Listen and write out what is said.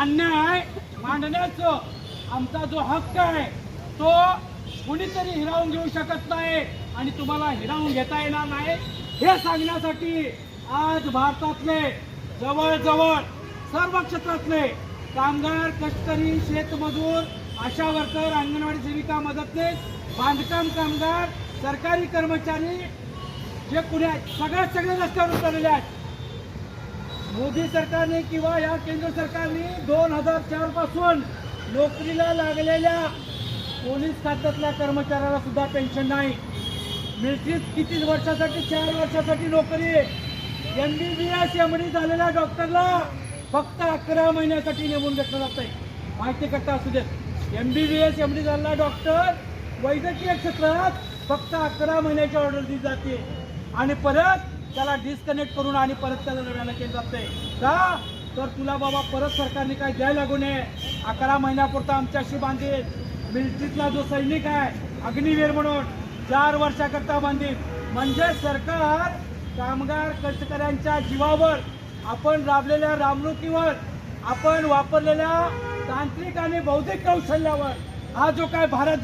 अन्याय मांडण्याचं आमचा जो हक्क आहे तो कुणीतरी हिरावून घेऊ शकत नाही आणि तुम्हाला हिरावून घेता येणार नाही. हे सांगण्यासाठी आज भारतातले जवळजवळ सर्व क्षेत्रातले कामगार कष्टकरी शेतमजूर आशा वर्कर अंगणवाडी सेविका मदतनीस बांधकाम कामगार सरकारी कर्मचारी जे कुणी आहेत सगळ्या सगळे रस्त्यावर उतरलेले आहेत मोदी सरकारने किंवा या केंद्र सरकारने दोन हजार चारपासून नोकरीला लागलेल्या पोलीस खात्यातल्या कर्मचाऱ्याला सुद्धा पेन्शन नाही. मिलिटरीत किती वर्षासाठी चार वर्षासाठी नोकरी M B B S M D झालेल्या डॉक्टरला फक्त अकरा महिन्यासाठी नेमून घेतलं आहे माहिती करता असू देत. M B B S M D झालेला डॉक्टर वैद्यकीय क्षेत्रात फक्त अकरा महिन्याची ऑर्डर दिली जाते. आणि परत त्याला डिस्कनेक्ट करून आणि परत त्याला नव्यानं केलं जाते का? तर तुला बाबा परत सरकारने काय द्यायला लागू नये. अकरा महिन्यापुरता आमच्याशी बांधील. मिलिटरीतला जो सैनिक आहे अग्निवीर म्हणून चार वर्षाकरता बांधील. म्हणजे सरकार कामगार कष्टकऱ्यांच्या जीवावर आपण राबलेल्या रामणुकीवर आपण वापरलेल्या तांत्रिक आणि बौद्धिक कौशल्यावर. हा जो काय भारत